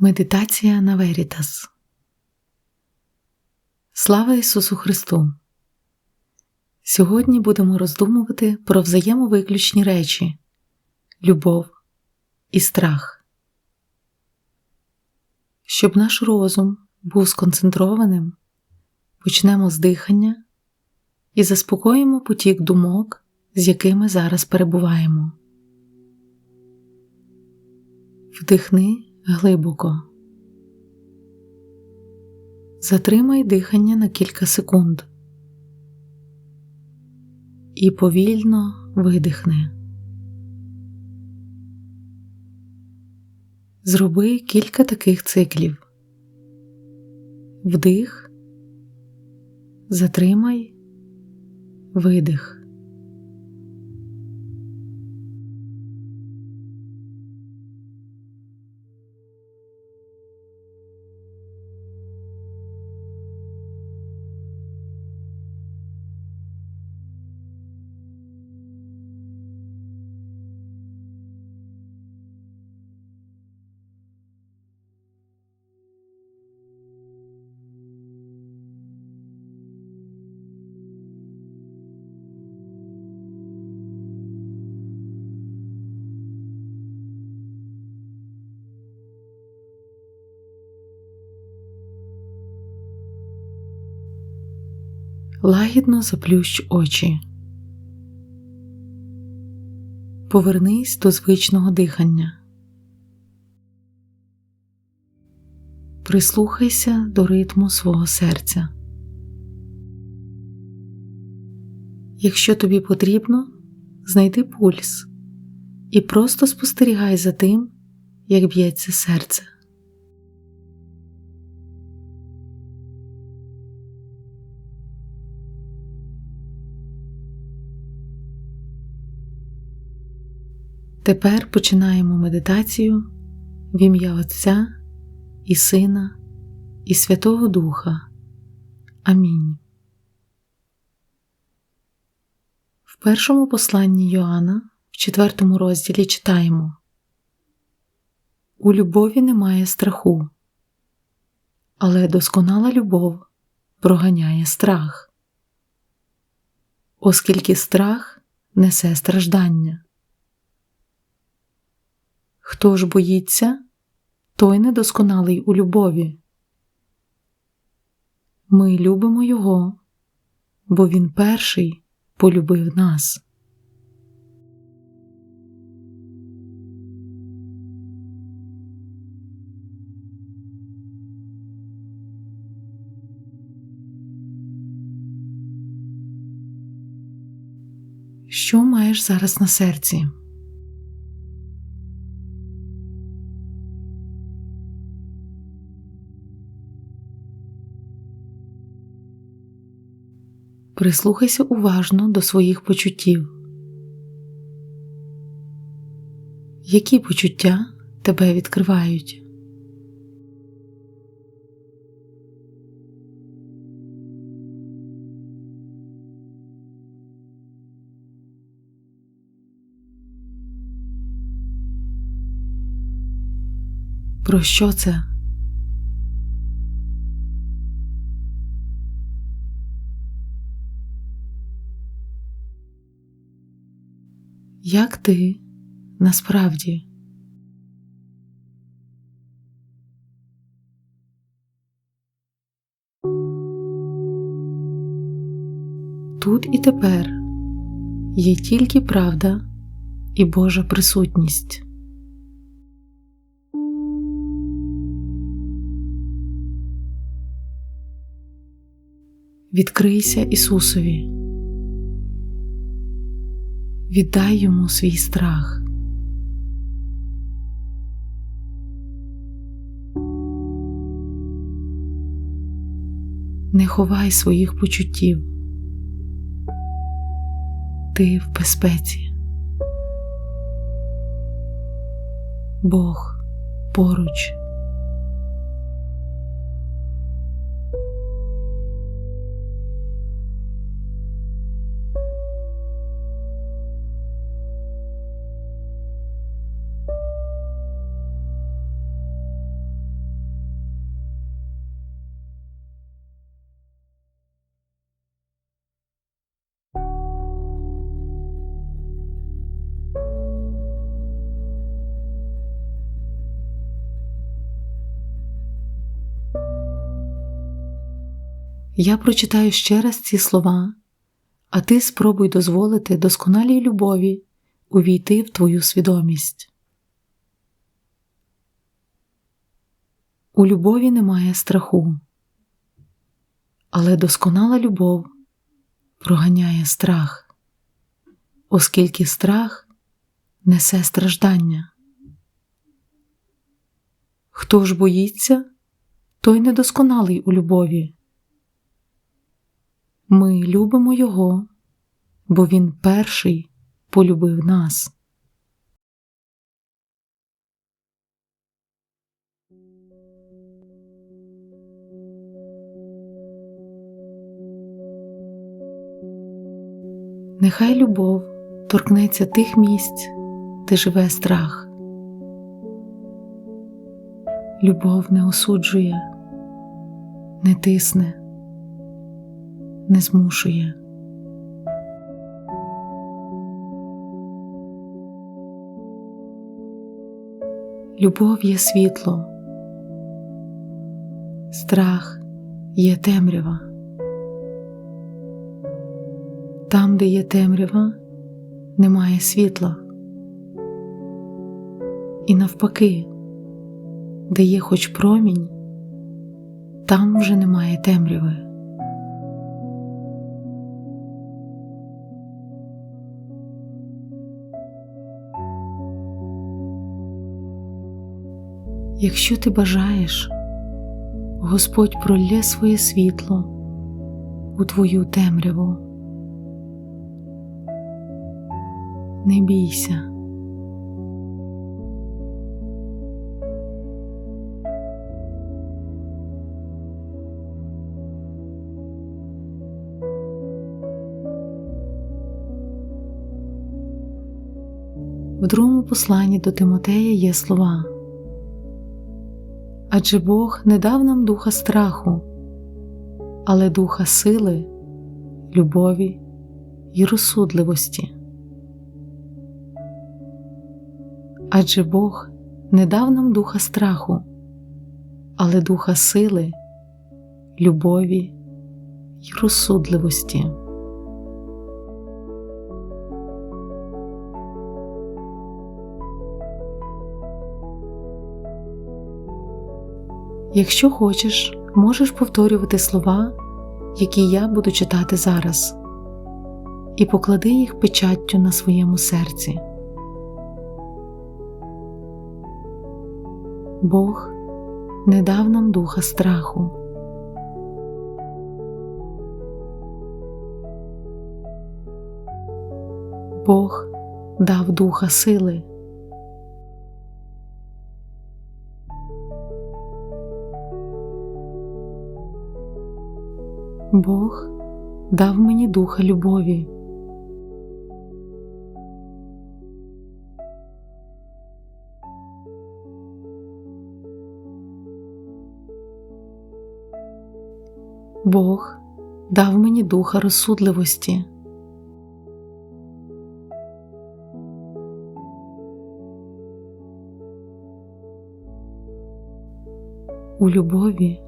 Медитація на Верітас. Слава Ісусу Христу! Сьогодні будемо роздумувати про взаємовиключні речі, любов і страх. Щоб наш розум був сконцентрованим, почнемо з дихання і заспокоїмо потік думок, з якими зараз перебуваємо. Вдихни глибоко. Затримай дихання на кілька секунд і повільно видихни. Зроби кілька таких циклів. Вдих, затримай, видих. Лагідно заплющ очі. Повернись до звичного дихання. Прислухайся до ритму свого серця. Якщо тобі потрібно, знайди пульс і просто спостерігай за тим, як б'ється серце. Тепер починаємо медитацію в ім'я Отця і Сина, і Святого Духа. Амінь. В першому посланні Йоанна в четвертому розділі читаємо У любові немає страху, але досконала любов проганяє страх, оскільки страх несе страждання. Хто ж боїться, той недосконалий у любові. Ми любимо Його, бо Він перший полюбив нас. Що маєш зараз на серці? Прислухайся уважно до своїх почуттів. Які почуття тебе відкривають? Про що це? Як ти насправді. Тут і тепер є тільки правда і Божа присутність. Відкрийся Ісусові віддай йому свій страх. Не ховай своїх почуттів. Ти в безпеці. Бог поруч. Я прочитаю ще раз ці слова, а ти спробуй дозволити досконалій любові увійти в твою свідомість. У любові немає страху, але досконала любов проганяє страх, оскільки страх несе страждання. Хто ж боїться, той недосконалий у любові. Ми любимо Його, бо Він перший полюбив нас. Нехай любов торкнеться тих місць, де живе страх. Любов не осуджує, не тисне, не змушує. Любов є світло, страх є темрява. Там, де є темрява, немає світла. І навпаки, де є хоч промінь, там вже немає темряви. Якщо ти бажаєш, Господь пролє своє світло у твою темряву. Не бійся. В другому посланні до Тимотея є слова. Адже Бог не дав нам духа страху, але духа сили, любові і розсудливості. Адже Бог не дав нам духа страху, але духа сили, любові і розсудливості. Якщо хочеш, можеш повторювати слова, які я буду читати зараз, і поклади їх печаттю на своєму серці. Бог не дав нам духа страху. Бог дав духа сили. Бог дав мені духа любові. Бог дав мені духа розсудливості. У любові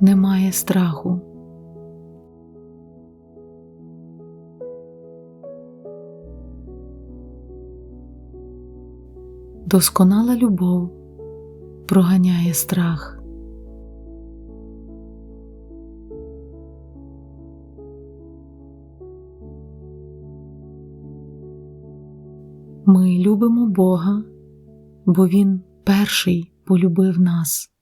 немає страху. Досконала любов проганяє страх. Ми любимо Бога, бо Він перший полюбив нас.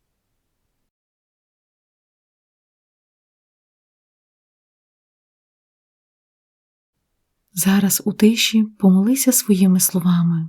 Зараз у тиші помолися своїми словами.